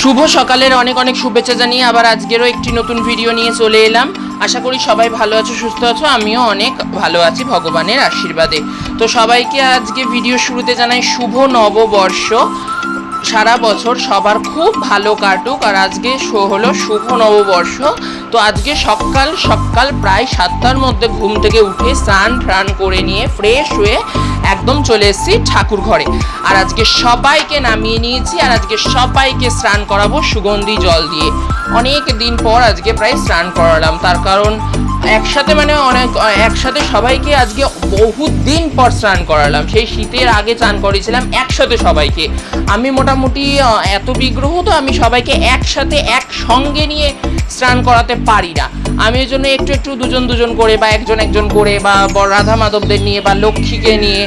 শুভ সকালের অনেক অনেক শুভেচ্ছা জানিয়ে আবার আজকেরও একটি নতুন ভিডিও নিয়ে চলে এলাম। আশা করি সবাই ভালো আছো, সুস্থ আছো, আমিও অনেক ভালো আছি ভগবানের আশীর্বাদে। তো সবাইকে আজকে ভিডিও শুরুতে জানাই শুভ নববর্ষ। সারা বছর সবার খুব ভালো কাটুক আর আজকে শো হলো শুভ নববর্ষ। তো আজকে সকাল সকাল প্রায় সাতটার মধ্যে ঘুম থেকে উঠে স্নান টান করে নিয়ে ফ্রেশ হয়ে একদম চলে এসেছি ঠাকুর ঘরে। আর আজকে সবাইকে নামিয়ে নিয়েছি আর আজকে সবাইকে স্নান করাবো সুগন্ধি জল দিয়ে। অনেক দিন পর আজকে প্রায় স্নান করালাম। তার কারণ একসাথে মানে অনেক, একসাথে সবাইকে আজকে বহুত দিন পর স্নান করালাম। সেই শীতের আগে চান করেছিলাম একসাথে সবাইকে। আমি মোটামুটি এত বিগ্রহ তো আমি সবাইকে একসাথে, একসঙ্গে নিয়ে স্নান করাতে পারি না। আমি এই জন্য একটু একটু দুজন দুজন করে বা একজন একজন করে বা রাধা মাধবদের নিয়ে বা লক্ষ্মীকে নিয়ে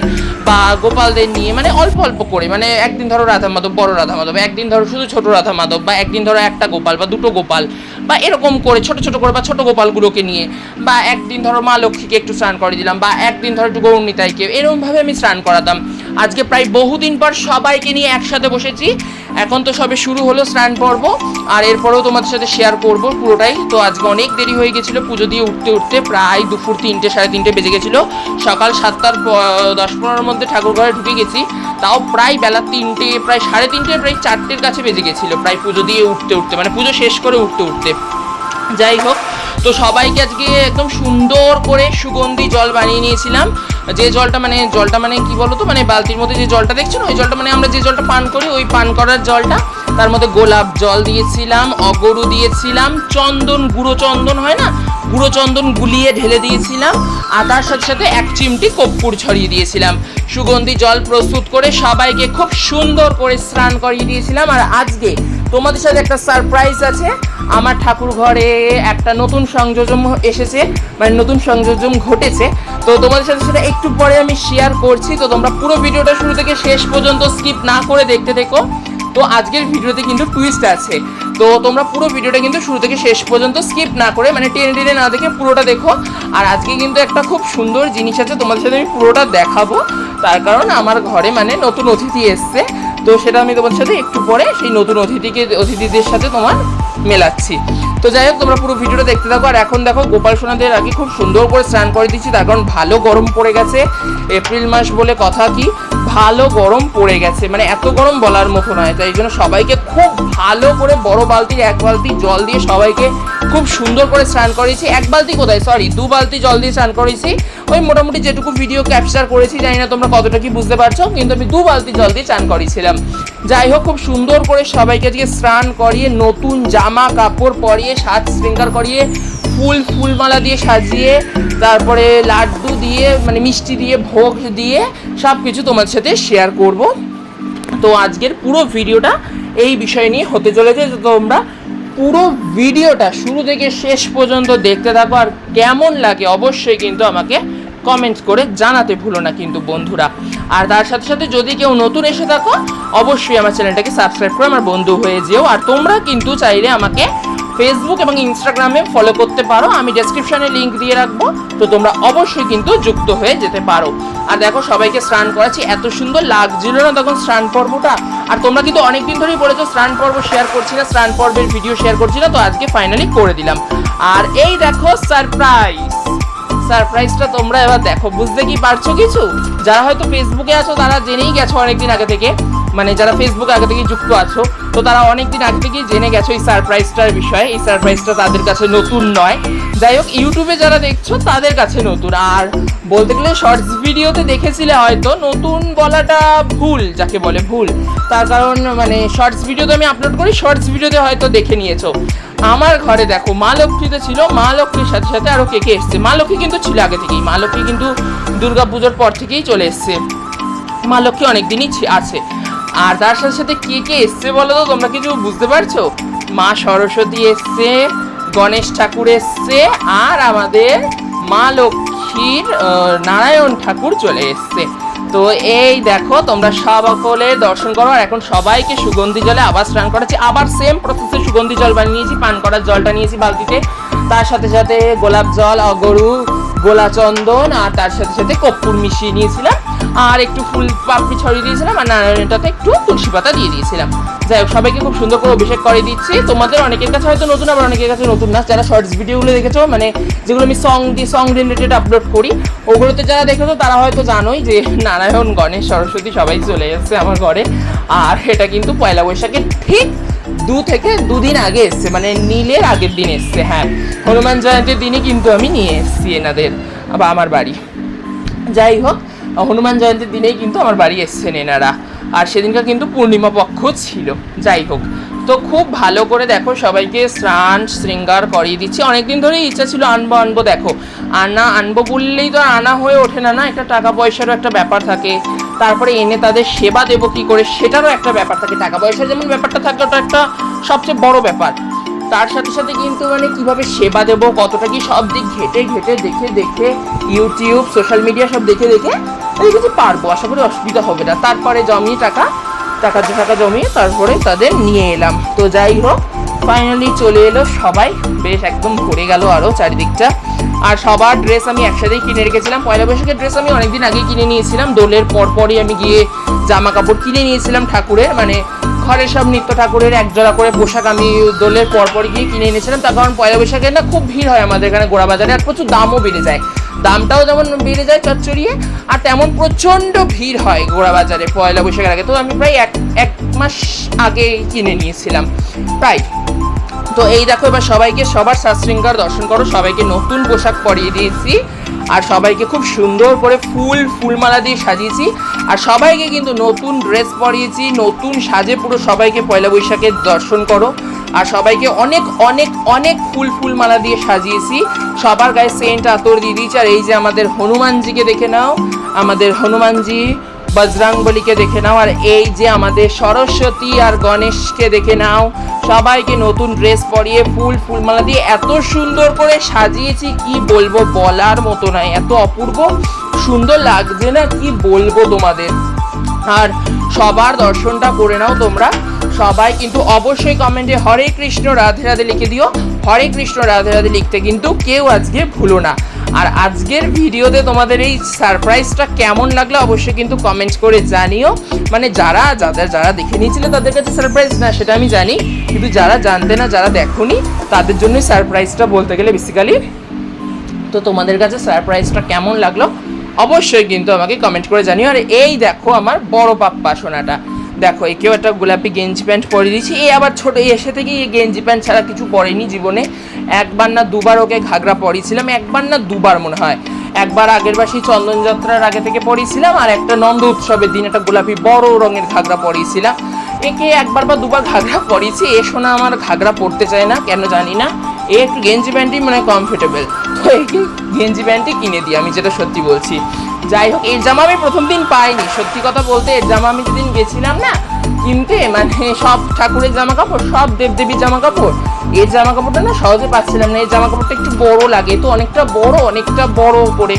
বা গোপালদের নিয়ে মানে অল্প অল্প করে মানে একদিন ধরো রাধা মাধব, বড় রাধা মাধব, একদিন ধরো শুধু ছোট রাধা মাধব বা একদিন ধরো একটা গোপাল বা দুটো গোপাল বা এরকম করে, ছোট ছোট করে বা ছোট গোপালগুলোকে নিয়ে বা একদিন ধরো মা লক্ষ্মীকে একটু স্নান করে দিলাম বা একদিন ধরো একটু গৌরনিতাইকে, এরকমভাবে আমি স্নান করাতাম। আজকে প্রায় বহুদিন পর সবাইকে নিয়ে একসাথে বসেছি। এখন তো সবে শুরু হলো স্নান পর্ব, আর এরপরেও তোমাদের সাথে শেয়ার করব পুরোটাই। তো আজকে অনেক দেরি হয়ে গেছিল পুজো দিয়ে উঠতে উঠতে প্রায় দুপুর তিনটে, সাড়ে তিনটে বেজে গেছিল। সকাল সাতটার দশ পনেরোর মধ্যে ঠাকুর ঘরে ঢুকে গেছি। তাও প্রায় বেলা তিনটে, প্রায় সাড়ে তিনটে, প্রায় চারটের কাছে বেজে গেছিল প্রায় পুজো দিয়ে উঠতে উঠতে মানে পুজো শেষ করে উঠতে উঠতে। যাই হোক তো সবাইকে আজকে একদম সুন্দর করে সুগন্ধি জল বানিয়ে নিয়েছিলাম। যে জলটা মানে জলটা মানে কি বলতো? মানে বালতির মধ্যে যে জলটা দেখছ না, ওই জলটা মানে আমরা যে জলটা পান করি, ওই পান করার জলটা তার মধ্যে গোলাপ জল দিয়েছিলাম, অগরু দিয়েছিলাম, চন্দন, গুঁড়ো চন্দন হয় না? গুঁড়ো চন্দন গুলিয়ে ঢেলে দিয়েছিলাম, আর তার সাথে সাথে এক চিমটি কর্পূর ছড়িয়ে দিয়েছিলাম। সুগন্ধি জল প্রস্তুত করে সবাইকে খুব সুন্দর করে স্নান করিয়ে দিয়েছিলাম, আর আজকে তোমাদের সাথে একটা সারপ্রাইজ আছে। আমার ঠাকুর ঘরে একটা নতুন সংযোজন এসেছে মানে নতুন সংযোজন ঘটেছে। তো তোমাদের সাথে সেটা একটু পরে আমি শেয়ার করছি। তো তোমরা পুরো ভিডিওটা শুরু থেকে শেষ পর্যন্ত স্কিপ না করে দেখতে দেখো তো আজকের ভিডিওতে কিন্তু টুইস্ট আছে। তো তোমরা পুরো ভিডিওটা কিন্তু শুরু থেকে শেষ পর্যন্ত স্কিপ না করে মানে টেনে টেনে না দেখে পুরোটা দেখো। আর আজকে কিন্তু একটা খুব সুন্দর জিনিস আছে, তোমাদের সাথে আমি পুরোটা দেখাবো। তার কারণ আমার ঘরে মানে নতুন অতিথি এসছে। তো সেটা আমি তোমার সাথে একটু পরে সেই নতুন অতিথিকে, অতিথিদের সাথে তোমার মেলাচ্ছি। তো যাই হোক, তোমরা পুরো ভিডিওটা দেখতে থাকো। আর এখন দেখো, গোপাল সোনাদের আগে খুব সুন্দর করে স্নান করে দিচ্ছি তার কারণ ভালো গরম পড়ে গেছে। এপ্রিল মাস বলে কথা কি? ভালো গরম পড়ে গেছে। মানে এত গরম বলার মতো নয়। তাই জন্য সবাইকে খুব ভালো করে বড় বালতির, এক বালতি জল দিয়ে সবাইকে খুব সুন্দর করে স্নান করেছি। এক বালতি কোথায়? সরি দু বালতি জল দিয়ে স্নান করেছি। ওই মোটামুটি যেটুকু ভিডিও ক্যাপচার করেছি, জানি না তোমরা কতটা কি বুঝতে পারছ, কিন্তু আমি দু বালতি জল দিয়ে স্নান করেছিলাম। যাই হোক, খুব সুন্দর করে সবাইকে আজকে স্নান করিয়ে নতুন জামা কাপড় পরিয়ে, সাজ শৃঙ্গার করিয়ে, ফুল ফুলমালা দিয়ে সাজিয়ে, তারপরে লাড্ডু দিয়ে মানে মিষ্টি দিয়ে, ভোগ দিয়ে সব কিছু তোমার সাথে শেয়ার করব। তো আজকের পুরো ভিডিওটা এই বিষয় নিয়ে হতে চলেছে। তোমরা পুরো ভিডিওটা শুরু থেকে শেষ পর্যন্ত দেখতে থাকো আর কেমন লাগে অবশ্যই কিন্তু আমাকে কমেন্ট করে জানাতে ভুলো না কিন্তু বন্ধুরা। আর তার সাথে সাথে যদি কেউ নতুন এসে থাকো, অবশ্যই আমার চ্যানেলটাকে সাবস্ক্রাইব করে আমার বন্ধু হয়ে যেও। আর তোমরা কিন্তু চাইলে আমাকে ফেসবুক এবং ইনস্টাগ্রামে ফলো করতে পারো। আমি ডেসক্রিপশনে লিঙ্ক দিয়ে রাখব। তো তোমরা অবশ্যই কিন্তু যুক্ত হয়ে যেতে পারো। আর দেখো, সবাইকে স্নান করাচ্ছি। এত সুন্দর লাগছিল না তখন স্নান পর্বটা। আর তোমরা কিন্তু অনেকদিন ধরেই বলেছ, স্নান পর্ব শেয়ার করছি না, স্নান পর্বের ভিডিও শেয়ার করছি না। তো আজকে ফাইনালি করে দিলাম। আর এই দেখো সারপ্রাইজ সারপ্রাইজটা তোমরা এবার দেখো। বুঝতে কি পারছ কিছু? যারা হয়তো ফেসবুকে আছো, তারা জেনেই গেছো অনেকদিন আগে থেকে। মানে যারা ফেসবুকে আগে থেকে যুক্ত আছো। তো তারা অনেকদিন আগে থেকেই জেনে গেছো এই সারপ্রাইজটার বিষয়ে। এই সারপ্রাইজটা তাদের কাছে নতুন নয়। যাই হোক ইউটিউবে যারা দেখছ, তাদের কাছে নতুন। আর বলতে গেলে শর্টস ভিডিওতে দেখেছিলে হয়তো, নতুন বলাটা ভুল, যাকে বলে ভুল। তার কারণ মানে শর্টস ভিডিওতে আমি আপলোড করি শর্টস ভিডিওতে হয়তো দেখে নিয়েছো। আমার ঘরে দেখো, মা লক্ষ্মীতে ছিল, মা লক্ষ্মীর সাথে সাথে আরও কে কে এসছে? মা লক্ষ্মী কিন্তু ছিল আগে থেকেই। মা লক্ষ্মী কিন্তু দুর্গা পুজোর পর থেকেই চলে এসছে। মা লক্ষ্মী অনেক দিনই আছে। আর তার সাথে সাথে কে কে এসছে বলো তো? তোমরা কিছু বুঝতে পারছ? মা সরস্বতী এসছে, গণেশ ঠাকুর এসছে, আর আমাদের মা লক্ষ্মীর নারায়ণ ঠাকুর চলে এসছে। তো এই দেখো, তোমরা সকলে দর্শন করো, আর এখন সবাইকে সুগন্ধি জলে আবার স্নান করাচ্ছি। আবার সেম প্রসেসে সুগন্ধি জল বানিয়েছি পান করার জলটা নিয়েছি বালতিতে। তার সাথে সাথে গোলাপ জল, অগরু গোলা চন্দন আর তার সাথে সাথে কর্পূর মিশিয়ে নিয়েছিলাম। আর একটু ফুল পাপড়ি ছড়িয়ে দিয়েছিলাম, আর নারায়ণটাতে একটু তুলসী পাতা দিয়ে দিয়েছিলাম। যাই হোক, সবাইকে খুব সুন্দর করে অভিষেক করে দিচ্ছি। তোমাদের অনেকের কাছে হয়তো নতুন, আবার অনেকের কাছে নতুন না। যারা শর্টস ভিডিওগুলো দেখেছ মানে যেগুলো আমি সং দিয়ে সং রিলেটেড আপলোড করি, ওগুলোতে যারা দেখেছ, তারা হয়তো জানোই যে নারায়ণ, গণেশ, সরস্বতী সবাই চলে এসেছে আমার ঘরে। আর এটা কিন্তু পয়লা বৈশাখের ঠিক দু থেকে দুদিন আগে এসছে মানে নীলের আগের দিন এসছে হ্যাঁ। হনুমান জয়ন্তীর দিনই কিন্তু আমি নিয়ে এসেছি এনাদের, বা আমার বাড়ি। যাই হোক হনুমান জয়ন্তীর দিনেই কিন্তু আমার বাড়ি এসছেন এনারা। আর সেদিনকার কিন্তু পূর্ণিমা পক্ষ ছিল। যাই হোক, তো খুব ভালো করে দেখো সবাইকে স্নান, শৃঙ্গার করিয়ে দিচ্ছি। অনেকদিন ধরেই ইচ্ছা ছিল আনব আনব, দেখো। আনা, আনব বললেই তো আনা হয়ে ওঠে না না? একটা টাকা পয়সারও একটা ব্যাপার থাকে। তারপরে এনে তাদের সেবা দেবো কি করে, সেটারও একটা ব্যাপার থাকে। টাকা পয়সার যেমন ব্যাপারটা থাকে, ওটা একটা সবচেয়ে বড় ব্যাপার। তার সাথে সাথে কিন্তু মানে কীভাবে সেবা দেব, কতটা কি সব দিক ঘেটে ঘেটে দেখে দেখে ইউটিউব সোশ্যাল মিডিয়া সব দেখে দেখে এই কিছু পারব, আশা করি অসুবিধা হবে না। তারপরে জমিয়ে টাকা টাকা টাকা জমিয়ে তারপরে তাদের নিয়ে এলাম। তো যাই হোক ফাইনালি চলে এলো সবাই। বেশ একদম ভরে গেল আরও চারিদিকটা। আর সবার ড্রেস আমি একসাথেই কিনে রেখেছিলাম। পয়লা বৈশাখের ড্রেস আমি অনেকদিন আগেই কিনে নিয়েছিলাম। দোলের পরপরই আমি গিয়ে জামা কাপড় কিনে নিয়েছিলাম ঠাকুরের। মানে ঘরের সব নিত্য ঠাকুরের একজোড়া করে পোশাক আমি দোলের পরপর গিয়ে কিনে এনেছিলাম। তার কারণ পয়লা বৈশাখে না খুব ভিড় হয় আমাদের এখানে গোড়া বাজারে আর প্রচুর দামও বেড়ে যায়। দামটাও যেমন বেড়ে যায় চচ্চড়িয়ে, আর তেমন প্রচণ্ড ভিড় হয় গোড়া বাজারে পয়লা বৈশাখের আগে। তো আমি প্রায় এক এক মাস আগে কিনে নিয়েছিলাম, প্রায়। তো এই দেখো এবার সবাইকে সবার শাস্ত্রিঙ্গার দর্শন করো, সবাইকে নতুন পোশাক পরিয়ে দিয়েছি। আর সবাইকে খুব সুন্দর করে ফুল, ফুলমালা দিয়ে সাজিয়েছি। আর সবাইকে কিন্তু নতুন ড্রেস পরিয়েছি, নতুন সাজে পুরো সবাইকে পয়লা বৈশাখের দর্শন করো। আর সবাইকে অনেক অনেক অনেক ফুল, ফুলমালা দিয়ে সাজিয়েছি। সবার গায়ে সেন্ট আতর দিয়ে দিয়েছি। আর এই যে আমাদের হনুমানজিকে দেখে নাও। আমাদের হনুমানজি বজরাংবলীকে দেখে নাও, আর এই যে আমাদের সরস্বতী আর গণেশকে দেখে নাও। সবাইকে নতুন ড্রেস পরিয়ে ফুল, ফুলমালা দিয়ে এত সুন্দর করে সাজিয়েছি, কি বলব বলার মতো নয়, এত অপূর্ব। সুন্দর লাগছে না, কি বলব তোমাদের? আর সবার দর্শনটা করে নাও তোমরা। সবাই কিন্তু অবশ্যই কমেন্টে হরে কৃষ্ণ, রাধে রাধে লিখে দিও। হরে কৃষ্ণ, রাধে রাধে লিখতে কিন্তু কেউ আজকে ভুলো না। আর আজকের ভিডিওতে তোমাদের এই সারপ্রাইজটা কেমন লাগল অবশ্যই কিন্তু কমেন্ট করে জানিও। মানে যারা, যাদের, যারা দেখে নিয়েছিলে তাদের কাছে সারপ্রাইজ না, সেটা আমি জানি। কিন্তু যারা জানতে না, যারা দেখোনি, তাদের জন্যই সারপ্রাইজটা বলতে গেলে বেসিক্যালি তো তোমাদের কাছে সারপ্রাইজটা কেমন লাগল? অবশ্যই কিন্তু আমাকে কমেন্ট করে জানিও। আর এই দেখো আমার বড় পাপ্পা সোনাটা। দেখো, একেও একটা গোলাপি গেঞ্জি প্যান্ট পরে দিয়েছি। এই আবার ছোট এসে থেকে এই গেঞ্জি প্যান্ট ছাড়া কিছু পরেনি জীবনে? একবার না দুবার ওকে ঘাগরা পরিয়েছিলাম, একবার না দুবার মনে হয়। একবার আগের বাসী চন্দন যাত্রার আগে থেকে পরিয়েছিলাম, আর একটা নন্দ উৎসবের দিন একটা গোলাপি বড় রঙের ঘাগরা পরিয়েছিলাম। একে একবার বা দুবার ঘাগরা পরিয়েছি, এ শোনা আমার ঘাগরা পরতে চায় না, কেন জানি না। একটু গেঞ্জি প্যান্টই মানে কমফোর্টেবল তো একে গেঞ্জি প্যান্টই কিনে দিই, আমি যেটা সত্যি বলছি। যাই হোক এর জামা আমি প্রথম দিন পাইনি। সত্যি কথা বলতে এর জামা আমি যেদিন গেছিলাম না, কিনতে মানে সব ঠাকুরের জামা কাপড় সব দেবদেবীর জামা কাপড় এর জামা কাপড়টা না সহজে পাচ্ছিলাম না। এর জামা কাপড়টা একটু বড় লাগে, তো অনেকটা বড় অনেকটা বড় করে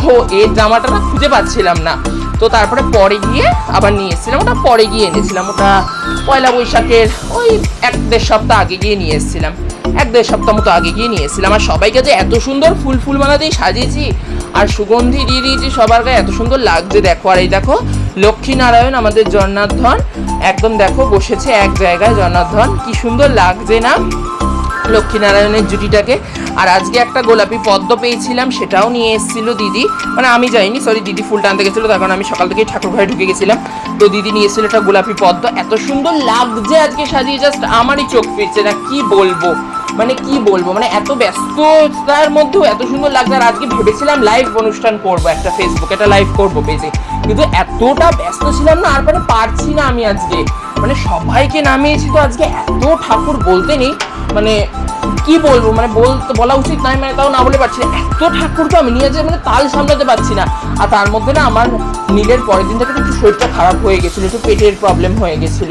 তো এর জামাটা না খুঁজে পাচ্ছিলাম না। তো তারপরে পরে গিয়ে আবার নিয়ে এসেছিলাম, ওটা পরে গিয়ে এনেছিলাম। ওটা পয়লা বৈশাখের ওই এক দেড় সপ্তাহ আগে গিয়ে নিয়ে এসেছিলাম। এক দেড় সপ্তাহ মতো আগে গিয়ে নিয়ে এসেছিলাম। আর সবাইকে যে এত সুন্দর ফুল ফুলমালা দিয়ে সাজিয়েছি, আর সুগন্ধি দিয়ে দিয়েছি সবার গায়ে, এত সুন্দর লাগছে দেখো। আর এই দেখো, লক্ষ্মীনারায়ণ আমাদের জন্নার্ধন একদম দেখো, বসেছে এক জায়গায় জন্নার্ধন কি সুন্দর লাগছে না লক্ষ্মীনারায়ণের জুটিটাকে। আর আজকে একটা গোলাপি পদ্ম পেয়েছিলাম, সেটাও নিয়ে এসেছিল দিদি। মানে আমি যাইনি সরি দিদি ফুলটা আনতে গেছিল, তার কারণ আমি সকাল থেকেই ঠাকুর ঘরে ঢুকে গেছিলাম। তো দিদি নিয়ে এসেছিল একটা গোলাপি পদ্ম। এত সুন্দর লাগছে আজকে সাজিয়ে জাস্ট আমারই চোখ ফিরছে না, কি বলব? মানে কি বলব মানে এত ব্যস্ততার মধ্যেও এত সুন্দর লাগছে। আর আজকে ভেবেছিলাম লাইভ অনুষ্ঠান করব, একটা ফেসবুকে একটা লাইভ করব পেজে কিন্তু এতটা ব্যস্ত ছিলাম না, আর মানে পারছি না আমি আজকে। মানে সবাইকে নামিয়েছি তো আজকে, এত ঠাকুর বলতে নেই। মানে কি বলব? মানে বলতে বলা উচিত নয় মানে তাও না বলে পারছি এত ঠাকুর তো আমি নিয়ে যে মানে তাল সামলাতে পারছি না। আর তার মধ্যে না আমার নীলের পরের দিন থেকে একটু শরীরটা খারাপ হয়ে গেছিল, একটু পেটের প্রবলেম হয়ে গেছিল।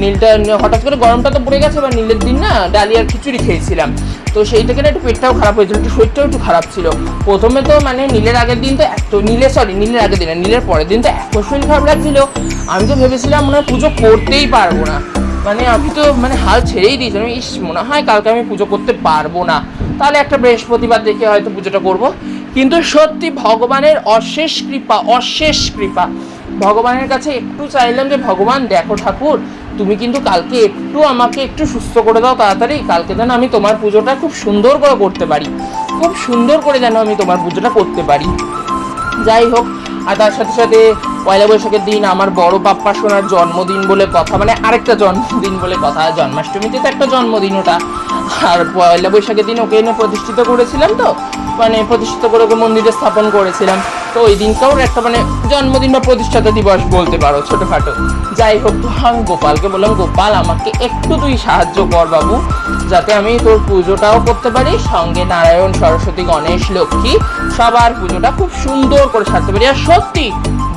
নীলটা হঠাৎ করে গরমটা তো পড়ে গেছে বা নীলের দিন না ডালিয়ার খিচুড়ি খেয়েছিলাম। তো সেই থেকে না একটু পেটটাও খারাপ হয়েছিল, একটু শরীরটাও একটু খারাপ ছিল। প্রথমে তো মানে নীলের আগের দিন তো এত, নীলে সরি নীলের আগের দিন নীলের পরের দিন তো এত শরীর খারাপ লাগছিল। আমি তো ভেবেছিলাম মনে হয় পুজো করতেই পারব না। মানে আমি তো মানে হাল ছেড়েই দিয়েছিলাম ইস, মনে হয় কালকে আমি পুজো করতে পারব না। তাহলে একটা বৃহস্পতিবার দেখে হয়তো পুজোটা করব। কিন্তু সত্যি ভগবানের অশেষ কৃপা অশেষ কৃপা। ভগবানের কাছে একটু চাইলাম যে, ভগবান, দেখো ঠাকুর, তুমি কিন্তু কালকে একটু আমাকে একটু সুস্থ করে দাও তাড়াতাড়ি। কালকে যেন আমি তোমার পুজোটা খুব সুন্দর করে করতে পারি। খুব সুন্দর করে যেন আমি তোমার পুজোটা করতে পারি। যাই হোক, আর তার সাথে সাথে পয়লা বৈশাখের দিন আমার বড় পাপ্পা সোনার জন্মদিন বলে কথা মানে আরেকটা জন্মদিন বলে কথা, জন্মাষ্টমীতে তো একটা জন্মদিন ওটা। আর পয়লা বৈশাখের দিন ওকে এনে প্রতিষ্ঠিত করেছিলাম তো মানে প্রতিষ্ঠিত করে ওকে মন্দিরে স্থাপন করেছিলাম। তো ওই দিনটাও একটা মানে জন্মদিন বা প্রতিষ্ঠাতা দিবস বলতে পারো, ছোটোখাটো। যাই হোক, আমি গোপালকে বললাম, গোপাল, আমাকে একটু তুই সাহায্য কর বাবু, যাতে আমি তোর পুজোটাও করতে পারি, সঙ্গে নারায়ণ, সরস্বতী, গণেশ, লক্ষ্মী, সবার পুজোটা খুব সুন্দর করে সারতে পারি। আর সত্যি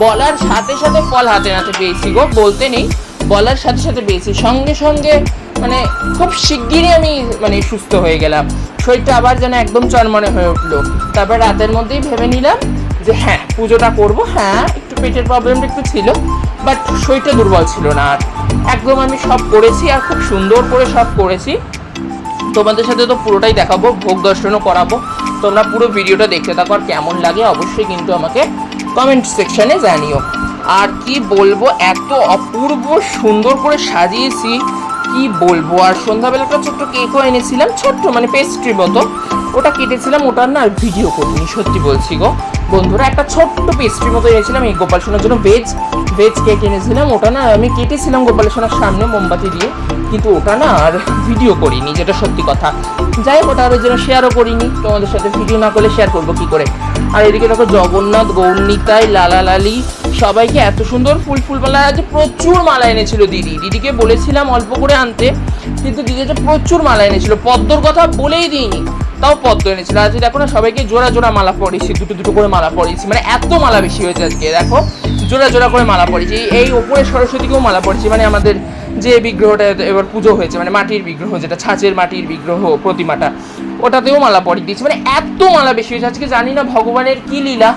বলার সাথে সাথে ফল হাতে নাতে পেয়েছি গো, বলতে নেই। বলার সাথে সাথে পেয়েছি। সঙ্গে সঙ্গে মানে খুব শিগগিরই আমি মানে সুস্থ হয়ে গেলাম। শরীরটা আবার যেন একদম চনমনে হয়ে উঠল। তারপর রাতের মধ্যেই ভেবে নিলাম যে হ্যাঁ পুজোটা করব। হ্যাঁ একটু পেটের প্রবলেমটা একটু ছিল বাট শরীরটা দুর্বল ছিল না। আর একদম আমি সব করেছি আর খুব সুন্দর করে সব করেছি। তোমাদের সাথে তো পুরোটাই দেখাবো, ভোগ দর্শনও করাবো। তোমরা পুরো ভিডিওটা দেখতে থাকো আর কেমন লাগে অবশ্যই কিন্তু আমাকে কমেন্ট সেকশনে জানিও। আর কি বলব, এত অপূর্ব সুন্দর করে সাজিয়েছি, কি বলব? আর সন্ধ্যাবেলাটা ছোট্ট কেকও এনেছিলাম, ছোট্ট মানে পেস্ট্রি মতো। ওটা কেটেছিলাম ওটার না ভিডিও করিনি, সত্যি বলছি গো। বন্ধুরা, একটা ছোট্ট পেস্ট্রি মতো এনেছিলাম, এই গোপাল সোনার জন্য ভেজ ভেজ কেক এনেছিলাম, ওটা না আমি কেটেছিলাম গোপাল সোনার সামনে মোমবাতি দিয়ে, কিন্তু ওটা না আর ভিডিও করিনি, যেটা সত্যি কথা। যাই হোক, ওটা আর ওই শেয়ারও করিনি, তোমাদের সাথে ভিডিও না করলে শেয়ার করব কী করে? আর এদিকে দেখো জগন্নাথ, গৌরনীতাই লালা লালি সবাইকে এত সুন্দর ফুল ফুল মালা আজ প্রচুর মালা এনেছিল দিদি। দিদিকে বলেছিলাম অল্প করে আনতে, কিন্তু দিদি যে প্রচুর মালা এনেছিল, পদ্মর কথা বলেই দিইনি। তাও পদ্ম এনেছিল আজকে দেখো না, সবাইকে জোড়া জোড়া মালা পরিয়েছি, দুটো দুটো করে মালা পরিয়েছি। মানে এত মালা বেশি হয়েছে আজকে, দেখো, জোড়া জোড়া করে মালা পরিয়েছি। এই ওপরে সরস্বতীকেও মালা পরিয়েছি মানে আমাদের যে বিগ্রহটা, এবার পুজো হয়েছে মানে মাটির বিগ্রহ, যেটা ছাঁচের মাটির বিগ্রহ, প্রতিমাটা, ওটাতেও মালা পরিয়ে দিয়েছি। মানে এত মালা বেশি হয়েছে। আজকে জানি না ভগবানের কি লীলা।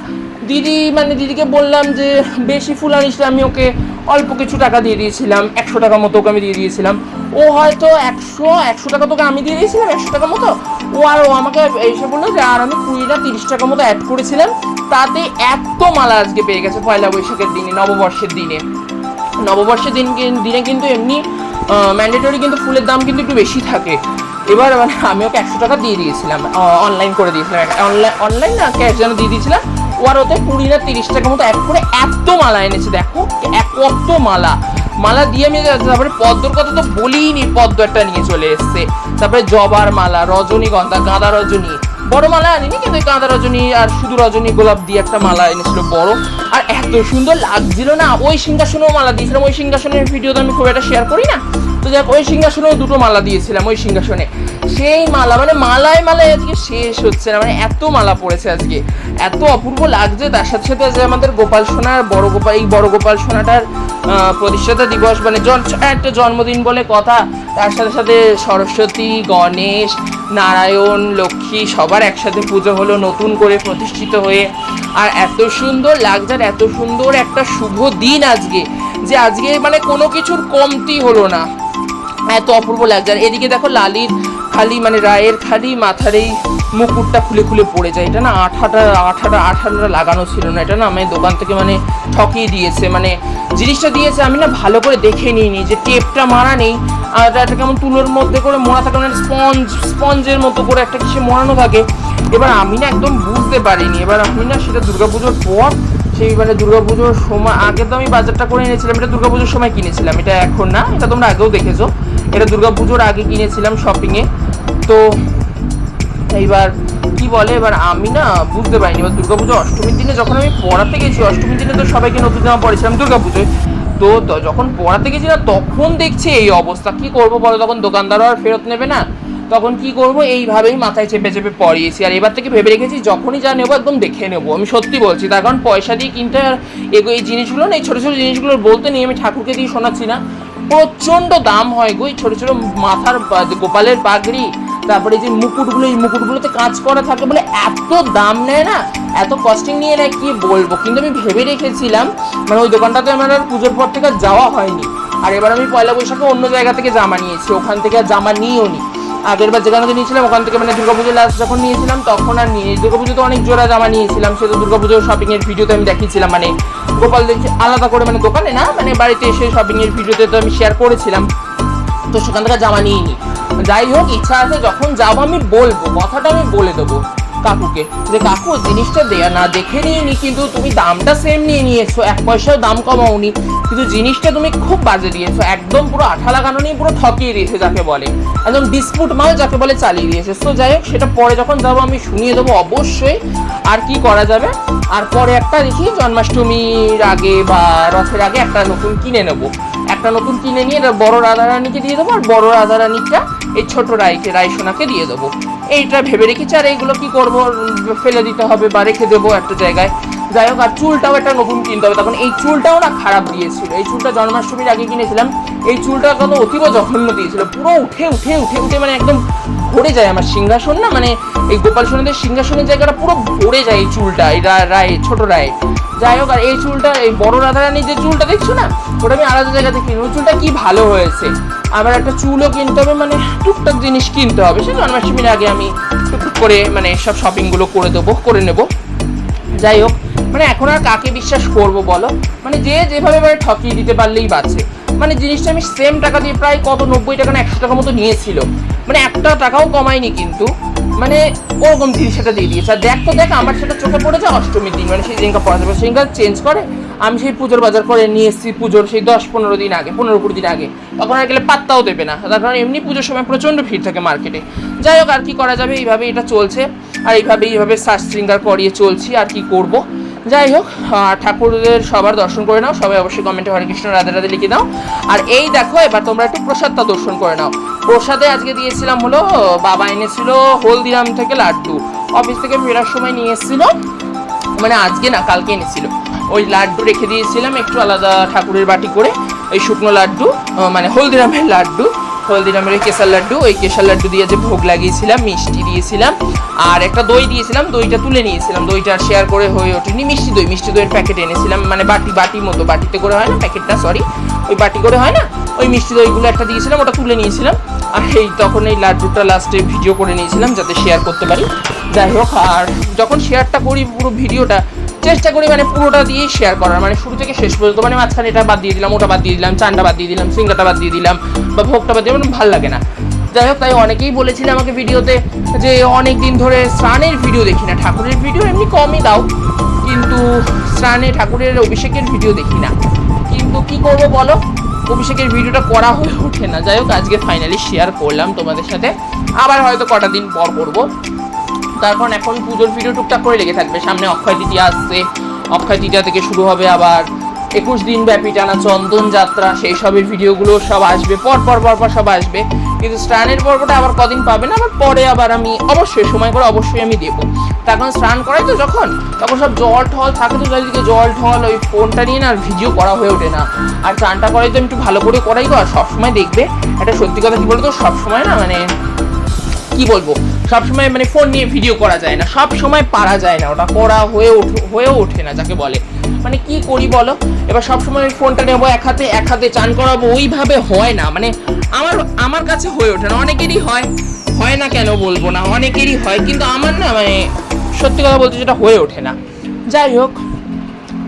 দিদি মানে দিদিকে বললাম যে, বেশি ফুল আনিস আমি ওকে অল্প কিছু টাকা দিয়ে দিয়েছিলাম, একশো টাকা মতো ওকে আমি দিয়ে দিয়েছিলাম। ও হয়তো একশো একশো টাকা তোকে আমি দিয়ে দিয়েছিলাম, একশো টাকা মতো। ও আর ও আমাকে এসে বলল যে, আর আমি কুড়ি না তিরিশ টাকা মতো অ্যাড করেছিলাম। তাতে এত মালা আজকে পেয়ে গেছে পয়লা বৈশাখের দিনে, নববর্ষের দিনে। নববর্ষের দিন দিনে কিন্তু এমনি ম্যান্ডেটরি কিন্তু ফুলের দাম কিন্তু একটু বেশি থাকে। এবার মানে আমি ওকে একশো টাকা দিয়ে দিয়েছিলাম অনলাইন করে দিয়েছিলাম। অনলাইন অনলাইন না ক্যাশ যেন দিয়ে দিয়েছিলাম। ও আর ওতে কুড়ি না তিরিশ টাকা মতো অ্যাড করে এত মালা এনেছে, দেখো কত মালা। মালা দিয়ে আমি তারপরে পদ্মর কথা তো বলিনি, পদ্ম একটা নিয়ে চলে এসছে। তারপরে জবার মালা, রজনীগন্ধা, গাঁদা রজনী। বড় মালা আনিনি কিন্তু গাঁদা রজনী আর শুধু রজনী গোলাপ দিয়ে একটা মালা এনেছিল বড়। আর এত সুন্দর লাগছিল না, ওই সিংহাসনেও মালা দিয়েছিলাম, ওই সিংহাসনের ভিডিও তো আমি খুব একটা শেয়ার করি না। তো যাক, ওই সিংহাসনেও দুটো মালা দিয়েছিলাম, ওই সিংহাসনে। সেই মালা মানে মালায় মালায় আজকে শেষ হচ্ছে না মানে এত মালা পড়েছে আজকে। এত অপূর্ব লাগছে, তার সাথে সাথে যে আমাদের গোপাল সোনার বড় গোপাল এই বড় গোপাল সোনাটার প্রতিষ্ঠাতা দিবস মানে একটা জন্মদিন বলে কথা। তার সাথে সাথে সরস্বতী, গণেশ, নারায়ণ, লক্ষ্মী সবার একসাথে পুজো হলো নতুন করে প্রতিষ্ঠিত হয়ে। আর এত সুন্দর লাগছে আর এত সুন্দর একটা শুভ দিন আজকে, যে আজকে মানে কোনো কিছুর কমতি হলো না। এত অপূর্ব লাগছে। আর এদিকে দেখো লালির খালি মানে রায়ের খালি মাথার এই মুকুটটা খুলে খুলে পড়ে যায়। এটা না আঠাটা আঠাটা আঠাটা লাগানো ছিল না। এটা না আমি দোকান থেকে মানে ঠকিয়ে দিয়েছে। মানে জিনিসটা দিয়েছে, আমি না ভালো করে দেখে নিইনি যে টেপটা মারা নেই। আর এটা কেমন তুলোর মধ্যে করে মোড়া থাকে মানে স্পঞ্জ, স্পঞ্জের মতো করে একটা কিছু মোড়ানো থাকে। এবার আমি না একদম বুঝতে পারিনি। এবার আমি না সেটা দুর্গাপুজোর পর সেই মানে দুর্গাপুজোর সময়, আগে তো আমি বাজারটা করে এনেছিলাম, এটা দুর্গাপুজোর সময় কিনেছিলাম, এটা এখন না, এটা তোমরা আগেও দেখেছ। এটা দুর্গাপুজোর আগে কিনেছিলাম শপিংয়ে তো এইবার কি বলে, এবার আমি না বুঝতে পারিনি, এবার দুর্গাপুজো অষ্টমীর দিনে যখন আমি পড়াতে গেছি, অষ্টমীর দিনে তো সবাইকে নতুন জামা পরেছিলাম দুর্গাপুজোয়। তো, যখন পড়াতে গেছি না, তখন দেখছি এই অবস্থা। কি করব বলো, তখন দোকানদারও আর ফেরত নেবে না। তখন কি করব? এইভাবেই মাথায় চেপে চেপে পরিয়েছি আর এবার থেকে ভেবে রেখেছি, যখনই যা নেব একদম দেখে নেব। আমি সত্যি বলছি, তার কারণ পয়সা দিয়ে কিনতে আর এই জিনিসগুলো না, এই ছোটো ছোটো জিনিসগুলো বলতে নেই, আমি ঠাকুরকে দিয়ে শোনাচ্ছি না। প্রচণ্ড দাম হয় গো, এই ছোটো ছোটো মাথার গোপালের পাগড়ি, তারপরে যে মুকুটগুলো, এই মুকুটগুলোতে কাজ করা থাকে বলে এত দাম নেয় না, এত কস্টিং নিয়ে নেয়, কি বলব? কিন্তু আমি ভেবে রেখেছিলাম মানে ওই দোকানটাতে আমার আর পুজোর পর থেকে যাওয়া হয়নি। আর এবার আমি পয়লা বৈশাখে অন্য জায়গা থেকে জামা নিয়েছি, ওখান থেকে আর জামা নিয়েও নি। আগের বার থেকে নিয়েছিলাম, ওখান থেকে মানে দুর্গাপুজো লাস্ট যখন নিয়েছিলাম, তখন আর নিয়ে দুর্গাপুজো তো অনেক জোড়া জামা নিয়েছিলাম, সে তো দুর্গাপুজোর শপিং এর ভিডিওতে আমি দেখিয়েছিলাম মানে গোপাল আলাদা করে মানে দোকানে না মানে বাড়িতে এসে শপিং এর ভিডিওতে তো আমি শেয়ার করেছিলাম। তো সেখান থেকে জামা নিয়ে নি। যাই হোক, ইচ্ছা আছে, যখন যাব আমি বলব, কথাটা আমি বলে দেবো। কাকুকে। যে কাকু, জিনিসটা দেয়া না, দেখে নিয়ে নি কিন্তু তুমি দামটা সেম নিয়ে নিয়েছো। এক পয়সাও দাম কমাওনি। কিন্তু জিনিসটা তুমি খুব বাজে দিয়েছ। একদম পুরো আঠা লাগানো নিয়ে পুরো ঠকিয়ে দিয়েছে যাকে বলে। একদম ডিসপুট মাল যাকে বলে চালিয়ে দিয়েছে। তো যাই হোক, সেটা পরে যখন যাব আমি শুনিয়ে দেবো অবশ্যই। আর কি করা যাবে? আর পরে একটা দেখি, জন্মাষ্টমীর আগে বা রথের আগে একটা নতুন কিনে নেব। একটা নতুন কিনে নিয়ে বড় রাধারানীকে দিয়ে দেবো, আর বড় রাধারানীটা এই ছোট রাইকে রায়সোনাকে দিয়ে দেবো। এইটা ভেবে রেখেছি, আর এইগুলো কি করব? ফেলে দিতে হবে বা রেখে দেবো একটা জায়গায়। যাই হোক, আর চুলটাও একটা নতুন কিনতে হবে। তখন এই চুলটাও না খারাপ দিয়েছিল। এই চুলটা জন্মাষ্টমীর আগে কিনেছিলাম। এই চুলটা কত অতীব জঘন্য দিয়েছিল। পুরো উঠে উঠে উঠে উঠে মানে একদম ভরে যায় আমার সিংহাসন না? মানে এই গোপাল সোনাদের সিংহাসনের জায়গাটা পুরো ভরে যায় এই চুলটা, এই রায়, ছোট রায়। যাই হোক, আর এই চুলটা, এই বড় রাধারানীর যে চুলটা দেখছ না? ওটা আমি আলাদা জায়গা থেকে কিনি ওই চুলটা কি ভালো হয়েছে? আবার একটা চুলও কিনতে হবে মানে টুকটাক জিনিস কিনতে হবে। সে জন্মাষ্টমীর আগে আমি টুকটুক করে মানে সব শপিংগুলো করে দেবো, করে নেব। যাই হোক মানে এখন আর কাকে বিশ্বাস করব বলো? মানে যে যেভাবে মানে ঠকিয়ে দিতে পারলেই বাঁচে। মানে জিনিসটা আমি সেম টাকা দিয়ে প্রায় কত, নব্বই টাকা না একশো টাকা মতো নিয়েছিল। মানে একটা টাকাও কমায়নি কিন্তু। মানে ওরকম জিনিস সেটা দিয়ে দিয়েছে। আর দেখ তো, দেখ, আমার সেটা চোখে পড়েছে অষ্টমীর দিন। মানে সেই দিনটা পড়া যাবে সেদিনটা চেঞ্জ করে। আমি সেই পুজোর বাজার করে নিয়ে এসেছি পুজোর সেই দশ পনেরো দিন আগে, পনেরো কুড়ি দিন আগে। তখন আর গেলে পাত্তাও দেবে না। তার কারণ এমনি পুজোর সময় প্রচণ্ড ভিড় থাকে মার্কেটে। যাই হোক, আর কি করা যাবে? এইভাবে এটা চলছে। আর এইভাবে এইভাবে শ্বাস শৃঙ্গার করিয়ে চলছি। আর কি করব? যাই হোক ঠাকুরদের সবার দর্শন করে নাও। সবাই অবশ্যই কমেন্টে হরে কৃষ্ণ, রাধে রাধে লিখে দাও। আর এই দেখো, এবার তোমরা একটু প্রসাদটা দর্শন করে নাও। প্রসাদে আজকে দিয়েছিলাম হলো, বাবা এনেছিল হলদিরাম থেকে লাড্ডু। অফিস থেকে ফেরার সময় নিয়ে এসেছিল। মানে আজকে না, কালকে এনেছিল। ওই লাড্ডু রেখে দিয়েছিলাম, একটু আলাদা ঠাকুরের বাটি করে। ওই শুকনো লাড্ডু মানে হলদিরামের লাড্ডু, হলদিরামের ওই কেশার লাড্ডু, ওই কেশার লাড্ডু দিয়ে যে ভোগ লাগিয়েছিলাম, মিষ্টি দিয়েছিলাম। আর একটা দই দিয়েছিলাম, দইটা তুলে নিয়েছিলাম। দইটা শেয়ার করে হয়ে ওঠেনি, মিষ্টি দই। মিষ্টি দইয়ের প্যাকেট এনেছিলাম মানে বাটি বাটি মতো, বাটিতে করে হয় না প্যাকেটটা সরি ওই বাটি করে হয় না, ওই মিষ্টি দইগুলো একটা দিয়েছিলাম, ওটা তুলে নিয়েছিলাম। এই তখন এই লাড্ডুটা লাস্টে ভিডিও করে নিয়েছিলাম যাতে শেয়ার করতে পারি। যাই হোক, আর যখন শেয়ারটা করি, পুরো ভিডিওটা চেষ্টা করি মানে পুরোটা দিয়েই শেয়ার করার। মানে শুরু থেকে শেষ পর্যন্ত মানে মাঝখানে এটা বাদ দিয়ে দিলাম, ওটা বাদ দিয়ে দিলাম, চানটা বাদ দিয়ে দিলাম সিঙ্গাটা বাদ দিয়ে দিলাম, বা ভোগটা বাদ দিয়ে দিলাম ভালো লাগে না। যাই হোক, তাই অনেকেই বলেছিল আমাকে ভিডিওতে যে অনেক দিন ধরে স্নানের ভিডিও দেখি না। ঠাকুরের ভিডিও এমনি কমই দাও, কিন্তু স্নানে ঠাকুরের অভিষেকের ভিডিও দেখি না। কিন্তু কি করব বলো? অভিষেকের ভিডিওটা করা হয়ে ওঠে না। যাই হোক, আজকে ফাইনালি শেয়ার করলাম তোমাদের সাথে। আবার হয়তো কটা দিন পর করব। তার কারণ এখন পুজোর ভিডিও টুকটাক করে লেগে থাকবে। সামনে অক্ষয় তৃতীয়া আসছে। অক্ষয় তৃতীয়া থেকে শুরু হবে আবার একুশ দিন ব্যাপী টানা চন্দন যাত্রা। সেই সবের ভিডিওগুলো সব আসবে। পর পর পর পর সব আসবে। কিন্তু স্নানের পর্বটা আবার কদিন পাবে না? আবার পরে আবার আমি অবশ্যই, সময় করে অবশ্যই আমি দেবো। কারণ স্নান করাই তো যখন, তখন সব জল ঠল থাকে তো চারিদিকে জল ঠল, ওই ফোনটা নিয়ে না আর ভিডিও করা হয়ে ওঠে না। আর চানটা করাই তো একটু ভালো করে করাই আর সবসময় দেখবে, একটা সত্যি কথা কি বলতো, সবসময় না মানে কি বলব, সবসময় মানে ফোন নিয়ে ভিডিও করা যায় না সব সময় পারা যায় না, ওটা করা হয়ে ওঠে, হয়েও ওঠে না যাকে বলে। মানে কি করি বলো? এবার সবসময় ফোনটা নেব, এক হাতে এক হাতে চান করাবো, ওইভাবে হয় না মানে আমার আমার কাছে হয়ে ওঠে না, অনেকেরই হয়। হয় না কেন বলব না, অনেকেরই হয়, কিন্তু আমার না মানে সত্যি কথা বলতে যেটা হয়ে ওঠে না। যাই হোক,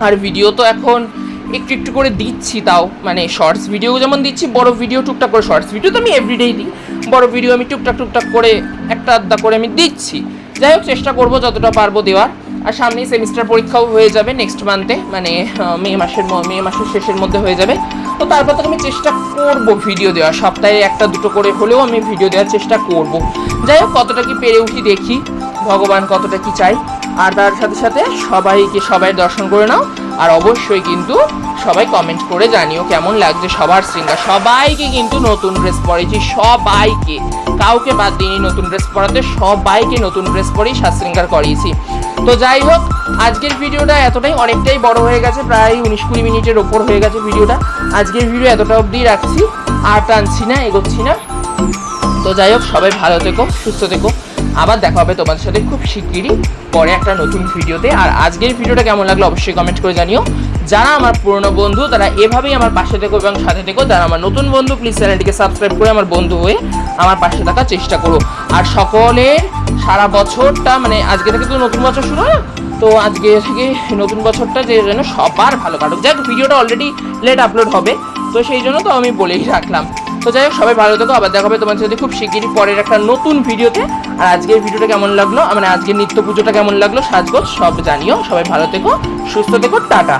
আর ভিডিও তো এখন একটু একটু করে দিচ্ছি তাও। মানে শর্টস ভিডিও যেমন দিচ্ছি, বড় ভিডিও টুকটাক করে শর্টস ভিডিও তো আমি এভরিডেই দিই। বড় ভিডিও আমি টুকটাক টুকটাক করে একটা আধটা করে আমি দিচ্ছি। যাই হোক, চেষ্টা করব যতটা পারব দেওয়ার। আর সামনেই সেমিস্টার পরীক্ষাও হয়ে যাবে নেক্সট মান্থে মানে মে মাসের ম- মে মাসের শেষের মধ্যে হয়ে যাবে। তো তারপর তো আমি চেষ্টা করব ভিডিও দেওয়ার। সপ্তাহে একটা, দুটো করে হলেও আমি ভিডিও দেওয়ার চেষ্টা করব। যাই হোক, কতটা কি পেরে উঠি দেখি। ভগবান কতটা কি চাই আর তার সাথে সাথে সবাইকে সবাই দর্শন করে নাও, আর অবশ্যই কিন্তু সবাই কমেন্ট করে জানিও কেমন লাগছে সবার শৃঙ্গার। সবাইকে কিন্তু নতুন ড্রেস পরেছি, সবাইকে। কাউকে বাদ দিইনি নতুন ড্রেস পরাতে সবাইকে নতুন ড্রেস পরেই সাজশৃঙ্গার করিয়েছি। তো যাই হোক, আজকের ভিডিওটা এতটাই, অনেকটাই বড় হয়ে গেছে, প্রায় উনিশ কুড়ি মিনিটের ওপর হয়ে গেছে ভিডিওটা। আজকের ভিডিও এতটা অবধি রাখছি, আর টানছি না, এগোচ্ছি না। তো যাই হোক, সবাই ভালো থেকো, সুস্থ থেকো। আবার দেখা হবে তোমাদের সাথে খুব শিগগিরই পরে একটা নতুন ভিডিওতে। আর আজকের ভিডিওটা কেমন লাগল অবশ্যই কমেন্ট করে জানিও। যারা আমার পুরনো বন্ধু, তারা এভাবেই আমার পাশে থেকো এবং সাথে থেকো। যারা আমার নতুন বন্ধু প্লিজ চ্যানেলটিকে সাবস্ক্রাইব করে আমার বন্ধু হয়ে আমার পাশে থাকার চেষ্টা করো। আর সকলের সারা বছরটা মানে আজকে থেকে তো নতুন বছর শুরু হয় তো আজকে থেকে নতুন বছরটা যে যেন সবার ভালো কাটুক। যাই হোক ভিডিওটা অলরেডি লেট আপলোড হবে। তো সেই জন্য তো আমি বলেই রাখলাম। তো যাই হোক, সবাই ভালো থাকো, আবার দেখা হবে তোমার সাথে খুব শিগগিরই পরের একটা নতুন ভিডিওতে। আর আজকের ভিডিওটা কেমন লাগল? মানে আজকের নিত্য পুজোটা কেমন লাগল? সাজগোজ সব জানিও। সবাই ভালো থেকো, সুস্থ থেকো, টাটা।